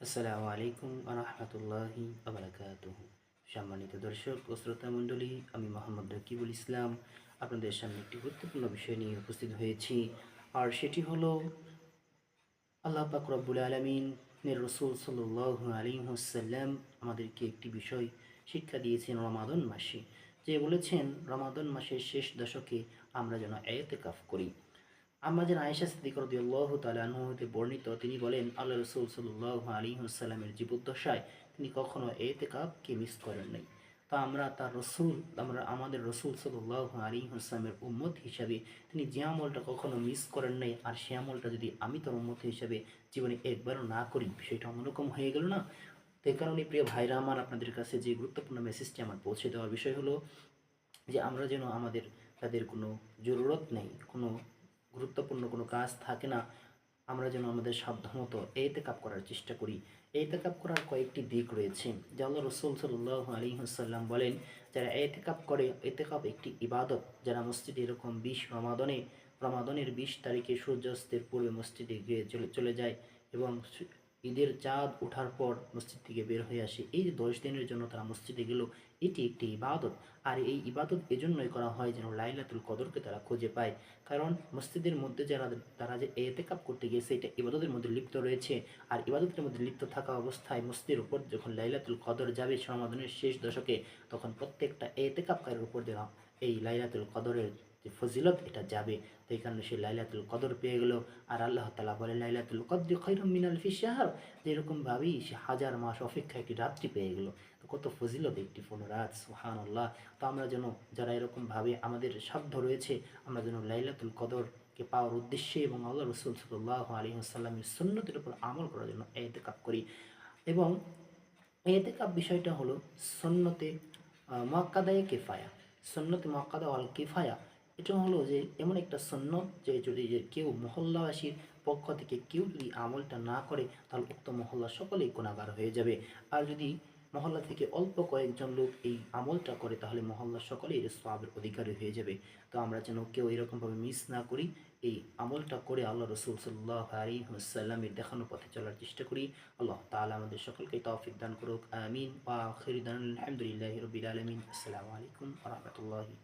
আসসালামু আলাইকুম আরহামতুল্লাহি আবরাকাতুহ সম্মানিত দর্শক ও শ্রোতা মণ্ডলী, আমি মোহাম্মদ রকিবুল ইসলাম। আপনাদের সামনে একটি গুরুত্বপূর্ণ বিষয় নিয়ে উপস্থিত হয়েছি আর সেটি হলো আল্লাহ পাক রব্বুল আলমিন রসুল সাল্লাহ আলী হুসাল্লাম আমাদেরকে একটি বিষয় শিক্ষা দিয়েছেন রমাদন মাসে। যে বলেছেন, রমাদন মাসের শেষ দশকে আমরা যেন এতে কাফ করি। আমরা যেন আয়েশা সিদ্দিক রদিয়াল্লাহ তালাহু হতে বর্ণিত, তিনি বলেন, আল্লাহ রসুল সাল্লাহ আলী হুসাল্লামের জীবদ্দশায় তিনি কখনো এতেকাবকে মিস করেন নাই। তা আমরা তার রসুল, আমরা আমাদের রসুল সাল্লাহ আলী হুসলামের উম্মত হিসাবে তিনি যে আমলটা কখনো মিস করেন নাই, আর সে আমলটা যদি আমি তার উম্মত হিসাবে জীবনে একবারও না করি, বিষয়টা অন্যরকম হয়ে গেল না? তো কারণে প্রিয় ভাইরা আমার, আপনাদের কাছে যে গুরুত্বপূর্ণ মেসেজটি আমার পৌঁছে দেওয়ার বিষয় হলো যে, আমরা যেন আমাদের, তাদের কোনো জরুরত নেই, কোনো গুরুত্বপূর্ণ কোনো কাজ থাকে না, আমরা যেন আমাদের সাধ্যমতো এইতে কাপ করার চেষ্টা করি। এইতে কাপ করার কয়েকটি দিক রয়েছে, যে আল্লাহ রসুল সাল্লাহ আলী হাসাল্লাম বলেন, যারা এতে কাপ করে এতে কাপ একটি ইবাদত। যারা মসজিদে এরকম বিশ রমাদনে, রমাদনের বিশ তারিখে সূর্যাস্তের পূর্বে মসজিদে গিয়ে চলে চলে যায় এবং ঈদের চাঁদ ওঠার পর মসজিদ থেকে বের হয়ে আসে। এই যে দশ দিনের জন্য তারা মসজিদে গেল, এটি একটি ইবাদত। আর এই ইবাদত এজন্যই করা হয় যেন লাইলাতুল কদরকে তারা খুঁজে পায়। কারণ মসজিদের মধ্যে যারা, তারা যে এতেকাপ করতে গিয়েছে এটা ইবাদতের মধ্যে লিপ্ত রয়েছে। আর ইবাদতের মধ্যে লিপ্ত থাকা অবস্থায় মসজিদের উপর যখন লাইলাতুল কদর যাবে সমাধানের শেষ দশকে, তখন প্রত্যেকটা এতেকাপকারের উপর দেওয়া এই লাইলাতুল কদরের যে ফজিলত এটা যাবে। তো এই কারণে সে লাইলাতুল কদর পেয়ে গেল। আর আল্লাহ তালা বলে, লাইলাতুল কদ্র খৈরম মিনাল ফিসাহার যে এরকমভাবেই সে হাজার মাস অপেক্ষা একটি রাত্রি পেয়ে গেল। তো কত ফজিলত একটি রাত সুহান আল্লাহ তো আমরা যেন যারা এরকমভাবে আমাদের সাধ্য রয়েছে, আমরা যেন লাইলাতুল কদরকে পাওয়ার উদ্দেশ্যে এবং আল্লাহ রসুল সাল্লাহ আলী আসাল্লামের সুন্নতির উপর আমল করার জন্য এতে কাপ করি। এবং এতে কাপ বিষয়টা হলো, সন্নতে মক্কাদায় কেফায়া। সন্নতে মক্কাদা আল কেফায়া এটা হলো যে এমন একটা সন্ন্যত যে যদি কেউ মহল্লাবাসীর পক্ষ থেকে কেউ যদি আমলটা না করে, তাহলে উক্ত মহল্লা সকলেই গুণাগার হয়ে যাবে। আর যদি মহল্লা থেকে অল্প কয়েকজন লোক এই আমলটা করে, তাহলে মহল্লা সকলেই এর সবের অধিকারী হয়ে যাবে। তো আমরা যেন কেউ এরকমভাবে মিস না করি, এই আমলটা করে আল্লাহ রসুল সাল্লাহ আলী হুসাল্লামের দেখানো পথে চলার চেষ্টা করি। আল্লাহ তালা আমাদের সকলকে তৌফিক দান করুক, আমিন। আলহামদুলিল্লাহ রবিল আলমিন। আসসালামু আলাইকুম রহমতুল্লাহি